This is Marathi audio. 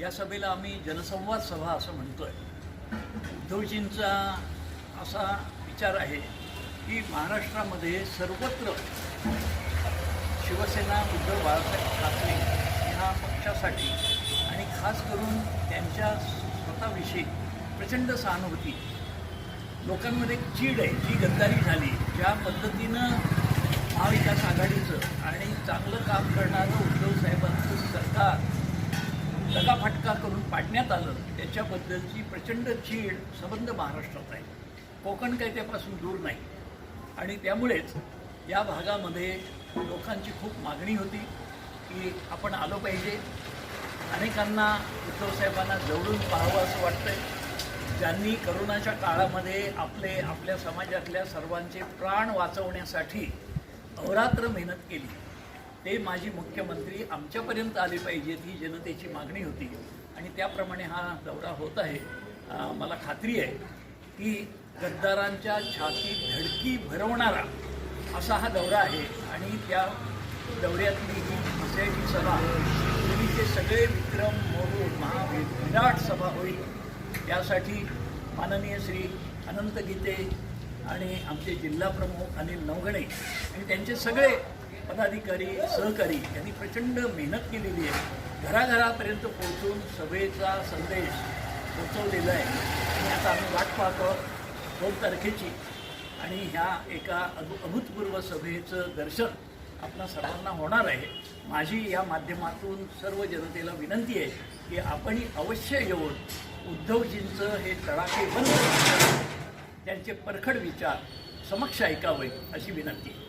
या सभेला आम्ही जनसंवाद सभा असं म्हणतो आहे उद्धवजींचा असा विचार आहे की महाराष्ट्रामध्ये सर्वत्र शिवसेना उद्धव बाळासाहेब ठाकरे ह्या पक्षासाठी आणि खास करून त्यांच्या स्वतःविषयी प्रचंड सहानुभूती. लोकांमध्ये चीड आहे जी गद्दारी झाली. ज्या पद्धतीनं महाविकास आघाडीचं आणि चांगलं काम करणारं दगाफटका करून पाडण्यात आलं. त्याच्याबद्दलची प्रचंड चीड संबंध महाराष्ट्रात आहे. कोकण काही त्यापासून दूर नाही. आणि त्यामुळेच या भागामध्ये लोकांची खूप मागणी होती की आपण आलो पाहिजे. अनेकांना उद्धवसाहेबांना जवळून पाहावं असं वाटतंय. ज्यांनी करोनाच्या काळामध्ये आपले आपल्या समाजातल्या सर्वांचे प्राण वाचवण्यासाठी अवरात्र मेहनत केली. ते माजी मुख्यमंत्री आमच्यापर्यंत आले पाहिजेत ही जनतेची मागणी होती. आणि त्याप्रमाणे हा दौरा होत आहे. मला खात्री आहे की गद्दारांच्या छातीत धडकी भरवणारा असा हा दौरा आहे. आणि त्या दौऱ्यातली ही दुसऱ्याची सभा पूर्वीचे सगळे विक्रम मोडून महावीर विराट सभा होईल यासाठी माननीय श्री अनंत गीते आणि आमचे जिल्हाप्रमुख अनिल नवगणे आणि त्यांचे सगळे पदाधिकारी सहकारी यांनी प्रचंड मेहनत केलेली आहे. घराघरापर्यंत पोहोचून सभेचा संदेश पोचवलेला आहे. आणि आता आम्ही वाट पाहतो दोन तारखेची. आणि ह्या एका अभू अभूतपूर्व सभेचं दर्शन आपणा सर्वांना होणार आहे. माझी या माध्यमातून सर्व जनतेला विनंती आहे की आपणही अवश्य येऊन उद्धवजींचं हे तडाखे बंद त्यांचे परखड विचार समक्ष ऐकावे अशी विनंती आहे.